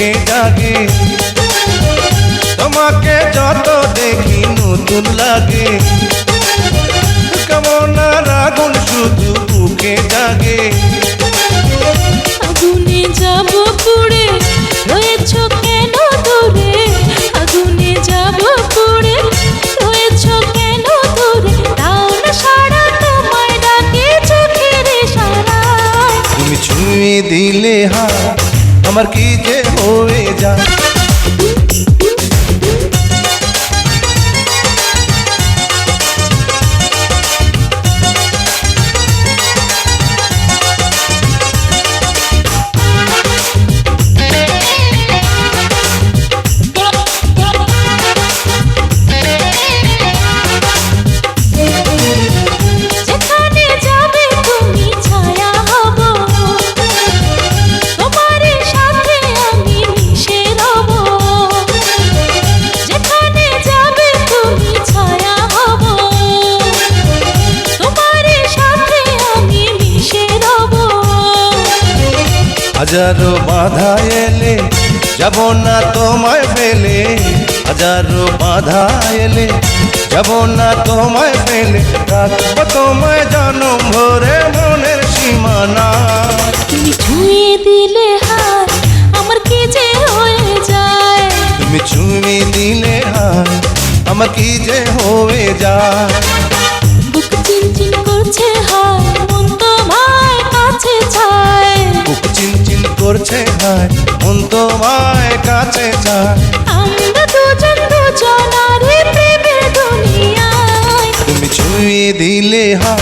বুকে জাগে। তোমাকে যত দেখি নতুন লাগে। কামনার আগুন শুধু বুকে জাগে। আগুনে যাব পুড়ে রয়েছ কেন দূরে আগুনে যাব পুড়ে রয়েছ কেন দূরে দাও না সারা তোমায় ডাকে চোখের সারায় তুমি ছুঁয়ে দিলে হাত আমার কি যে হয়ে যায় হাজারো বাধা এলে যাব না তোমায় ফেলে। হাজারো বাধা এলে যাব না তোমায় ফেলে। রাখব তোমায় জনম ভরে মনের সীমানা। তুমি ছুঁয়ে দিলে হাত আমার কি যে হয়ে যায়? তুমি ছুঁয়ে দিলে হায় আমার কি যে হয়ে যায়? করছে হায় মন তোমায় কাছে যায়। আমরা দুজন দুজনারে প্রেমের দুনিয়ায়। তুমি ছুঁয়ে দিলে হা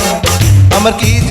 আমার কি যায়